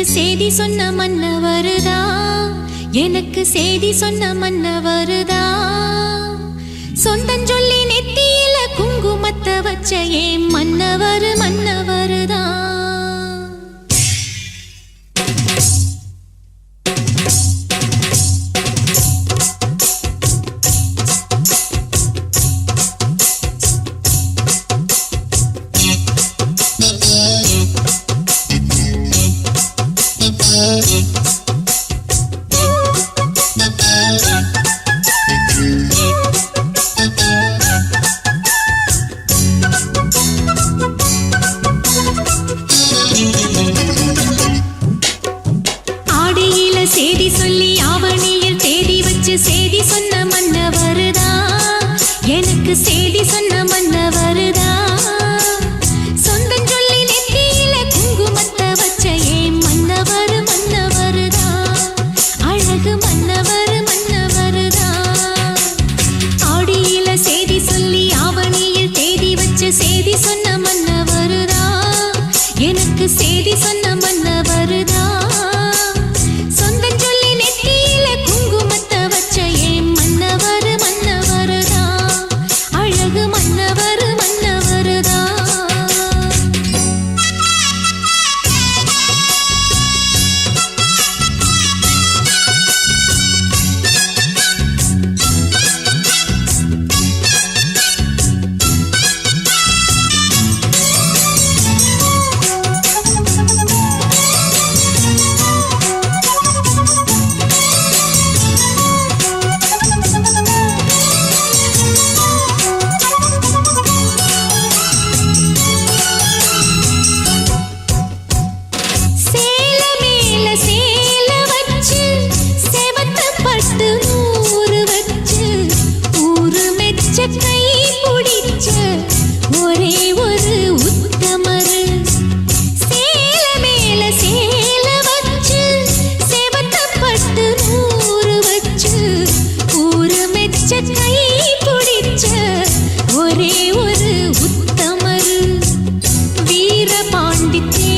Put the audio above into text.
செய்தி சொன்ன மன்னவருதா? எனக்கு செய்தி சொன்ன மன்னவருதா? சொந்தஞ்சொல்லி நெத்தியில குங்குமத்தை வச்ச ஏன் செய்தி சொல்லி ஆவணியில் தேடி வச்சு செய்தி சொன்ன மன்ன வருதா எனக்கு செய்தி ஈசன் D.